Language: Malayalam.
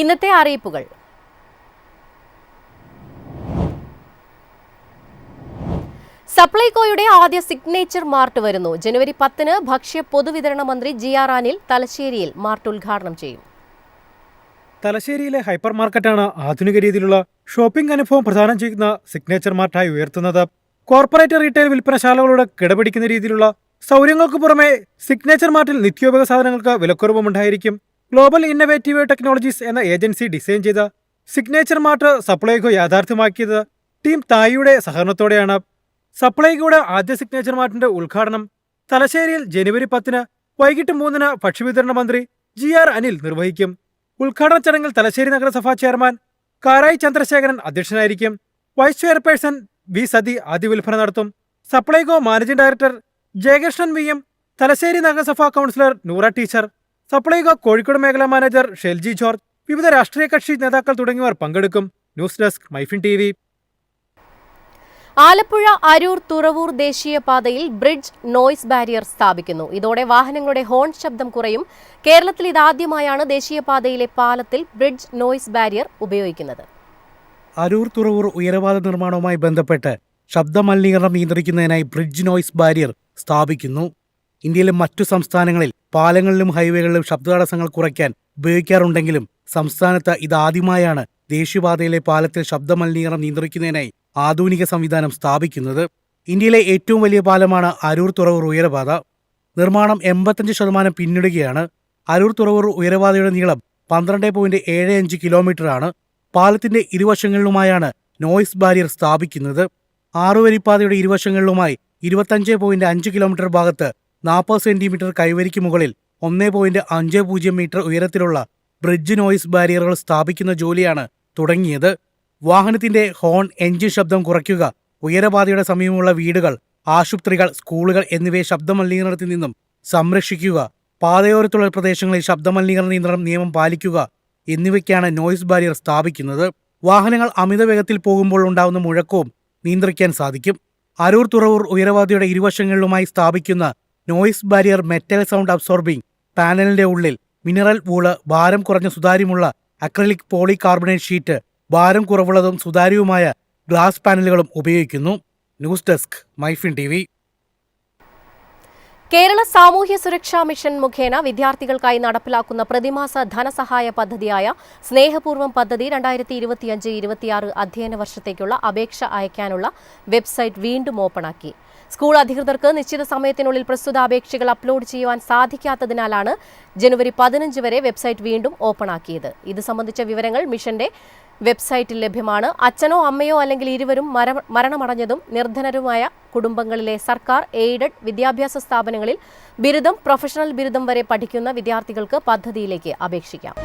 ഇന്നത്തെ അറിയിപ്പുകൾ. സപ്ലൈകോയുടെ ആദ്യ സിഗ്നേച്ചർ മാർട്ട് വരുന്നു. ജനുവരി പത്തിന് ഭക്ഷ്യ പൊതുവിതരണ മന്ത്രി ജി ആർ അനിൽ തലശ്ശേരിയിൽ മാർട്ട് ഉദ്ഘാടനം ചെയ്യും. തലശ്ശേരിയിലെ ഹൈപ്പർ മാർക്കറ്റാണ് ആധുനിക രീതിയിലുള്ള ഷോപ്പിംഗ് അനുഭവം പ്രദാനം ചെയ്യുന്ന സിഗ്നേച്ചർ മാർട്ടായി ഉയർത്തുന്നത്. കോർപ്പറേറ്റ് റീറ്റെയിൽ വിൽപ്പനശാലകളോട് കിടപിടിക്കുന്ന രീതിയിലുള്ള സൗകര്യങ്ങൾക്ക് പുറമെ സിഗ്നേച്ചർ മാർട്ടിൽ നിത്യോപയോഗ സാധനങ്ങൾക്ക് വിലക്കുറവും ഉണ്ടായിരിക്കും ഗ്ലോബൽ ഇന്നവേറ്റീവ് ടെക്നോളജീസ് എന്ന ഏജൻസി ഡിസൈൻ ചെയ്ത സിഗ്നേച്ചർ മാർട്ട് സപ്ലൈകോ യാഥാർത്ഥ്യമാക്കിയത് ടീം തായിയുടെ സഹകരണത്തോടെയാണ്. സപ്ലൈകോയുടെ ആദ്യ സിഗ്നേച്ചർ മാർട്ടിന്റെ ഉദ്ഘാടനം തലശ്ശേരിയിൽ ജനുവരി പത്തിന് വൈകിട്ട് മൂന്നിന് ഭക്ഷ്യവിതരണ മന്ത്രി ജി ആർ അനിൽ നിർവഹിക്കും. ഉദ്ഘാടന ചടങ്ങിൽ തലശ്ശേരി നഗരസഭാ ചെയർമാൻ കാരായി ചന്ദ്രശേഖരൻ അധ്യക്ഷനായിരിക്കും. വൈസ് ചെയർപേഴ്സൺ വി സതി ആദ്യ വിൽപ്പന നടത്തും. Supplyco managing director Jayakrishnan V M Thalassery നഗരസഭാ കൗൺസിലർ നൂറ ടീച്ചർ സപ്ലൈകോ കോഴിക്കോട് മേഖലാ മാനേജർ ഷെൽജി ജോർജ് വിവിധ രാഷ്ട്രീയ കക്ഷി നേതാക്കൾ തുടങ്ങിയവർ പങ്കെടുക്കും. News desk Myfin T V. Alappuzha Aroor Thuravoor ദേശീയപാതയിൽ ബ്രിഡ്ജ് നോയ്സ് ബാരിയർ സ്ഥാപിക്കുന്നു. ഇതോടെ വാഹനങ്ങളുടെ ഹോൺ ശബ്ദം കുറയും. കേരളത്തിൽ ഇതാദ്യമായാണ് ദേശീയപാതയിലെ പാലത്തിൽ ബ്രിഡ്ജ് നോയ്സ് ബാരിയർ ഉപയോഗിക്കുന്നത്. അരൂർ തുറവൂർ ഉയരവാദ നിർമ്മാണവുമായി ബന്ധപ്പെട്ട് ശബ്ദമലിനീകരണം നിയന്ത്രിക്കുന്നതിനായി ബ്രിഡ്ജ് നോയ്സ് ബാരിയർ സ്ഥാപിക്കുന്നു. ഇന്ത്യയിലെ മറ്റു സംസ്ഥാനങ്ങളിൽ പാലങ്ങളിലും ഹൈവേകളിലും ശബ്ദതടസ്സങ്ങൾ കുറയ്ക്കാൻ ഉപയോഗിക്കാറുണ്ടെങ്കിലും സംസ്ഥാനത്ത് ഇതാദ്യമായാണ് ദേശീയപാതയിലെ പാലത്തിൽ ശബ്ദമലിനീകരണം നിയന്ത്രിക്കുന്നതിനായി ആധുനിക സംവിധാനം സ്ഥാപിക്കുന്നത്. ഇന്ത്യയിലെ ഏറ്റവും വലിയ പാലമാണ് അരൂർ തുറവൂർ ഉയരപാത. നിർമ്മാണം എൺപത്തഞ്ച് ശതമാനം പിന്നിടുകയാണ്. അരൂർ തുറവൂർ ഉയരപാതയുടെ നീളം പന്ത്രണ്ട് പോയിന്റ് ഏഴ് അഞ്ച് കിലോമീറ്ററാണ്. പാലത്തിന്റെ ഇരുവശങ്ങളിലുമായാണ് നോയിസ് ബാരിയർ സ്ഥാപിക്കുന്നത്. ആറുവരിപ്പാതയുടെ ഇരുവശങ്ങളിലുമായി ഇരുപത്തഞ്ച് പോയിന്റ് അഞ്ച് കിലോമീറ്റർ ഭാഗത്ത് നാൽപ്പത് സെന്റിമീറ്റർ കൈവരിക്ക് മുകളിൽ ഒന്നേ പോയിന്റ് അഞ്ച് പൂജ്യം മീറ്റർ ഉയരത്തിലുള്ള ബ്രിഡ്ജ് നോയിസ് ബാരിയറുകൾ സ്ഥാപിക്കുന്ന ജോലിയാണ് തുടങ്ങിയത്. വാഹനത്തിന്റെ ഹോൺ എഞ്ചിൻ ശബ്ദം കുറയ്ക്കുക ഉയരപാതയുടെ സമീപമുള്ള വീടുകൾ ആശുപത്രികൾ സ്കൂളുകൾ എന്നിവയെ ശബ്ദമലിനീകരണത്തിൽ നിന്നും സംരക്ഷിക്കുക പാതയോരത്തുള്ള പ്രദേശങ്ങളിൽ ശബ്ദമലിനീകരണ നിയന്ത്രണം നിയമം പാലിക്കുക എന്നിവയ്ക്കാണ് നോയിസ് ബാരിയർ സ്ഥാപിക്കുന്നത്. വാഹനങ്ങൾ അമിത വേഗത്തിൽ പോകുമ്പോൾ ഉണ്ടാകുന്ന മുഴക്കവും നിയന്ത്രിക്കാൻ സാധിക്കും. അരൂർ തുറവൂർ ഉയരവാദിയുടെ ഇരുവശങ്ങളിലുമായി സ്ഥാപിക്കുന്ന noise barrier metal sound absorbing. പാനലിന്റെ ഉള്ളിൽ മിനറൽ വൂൾ ഭാരം കുറഞ്ഞ സുതാര്യമുള്ള അക്രലിക് പോളികാർബണേറ്റ് ഷീറ്റ് ഭാരം കുറവുള്ളതും സുതാര്യവുമായ ഗ്ലാസ് പാനലുകളും ഉപയോഗിക്കുന്നു. News desk Myfin T V. Kerala സാമൂഹ്യ സുരക്ഷാ മിഷൻ മുഖേന വിദ്യാർത്ഥികൾക്കായി നടപ്പിലാക്കുന്ന പ്രതിമാസ ധനസഹായ പദ്ധതിയായ സ്നേഹപൂർവം പദ്ധതി രണ്ടായിരത്തി ഇരുപത്തിയഞ്ച് ഇരുപത്തിയാറ് അധ്യയന വർഷത്തേക്കുള്ള അപേക്ഷ അയക്കാനുള്ള വെബ്സൈറ്റ് വീണ്ടും ഓപ്പണാക്കി. സ്കൂൾ അധികൃതർക്ക് നിശ്ചിത സമയത്തിനുള്ളിൽ പ്രസ്തുത അപേക്ഷകൾ അപ്ലോഡ് ചെയ്യുവാൻ സാധിക്കാത്തതിനാലാണ് ജനുവരി പതിനഞ്ച് വരെ വെബ്സൈറ്റ് വീണ്ടും ഓപ്പൺ ആക്കിയത്. ഇത് സംബന്ധിച്ച വിവരങ്ങൾ മിഷന്റെ വെബ്സൈറ്റിൽ ലഭ്യമാണ്. അച്ഛനോ അമ്മയോ അല്ലെങ്കിൽ ഇരുവരും മരണമടഞ്ഞതും നിർധനരുമായ കുടുംബങ്ങളിലെ സർക്കാർ എയ്ഡഡ് വിദ്യാഭ്യാസ സ്ഥാപനങ്ങളിൽ ബിരുദം പ്രൊഫഷണൽ ബിരുദം വരെ പഠിക്കുന്ന വിദ്യാർത്ഥികൾക്ക് പദ്ധതിയിലേക്ക് അപേക്ഷിക്കാം.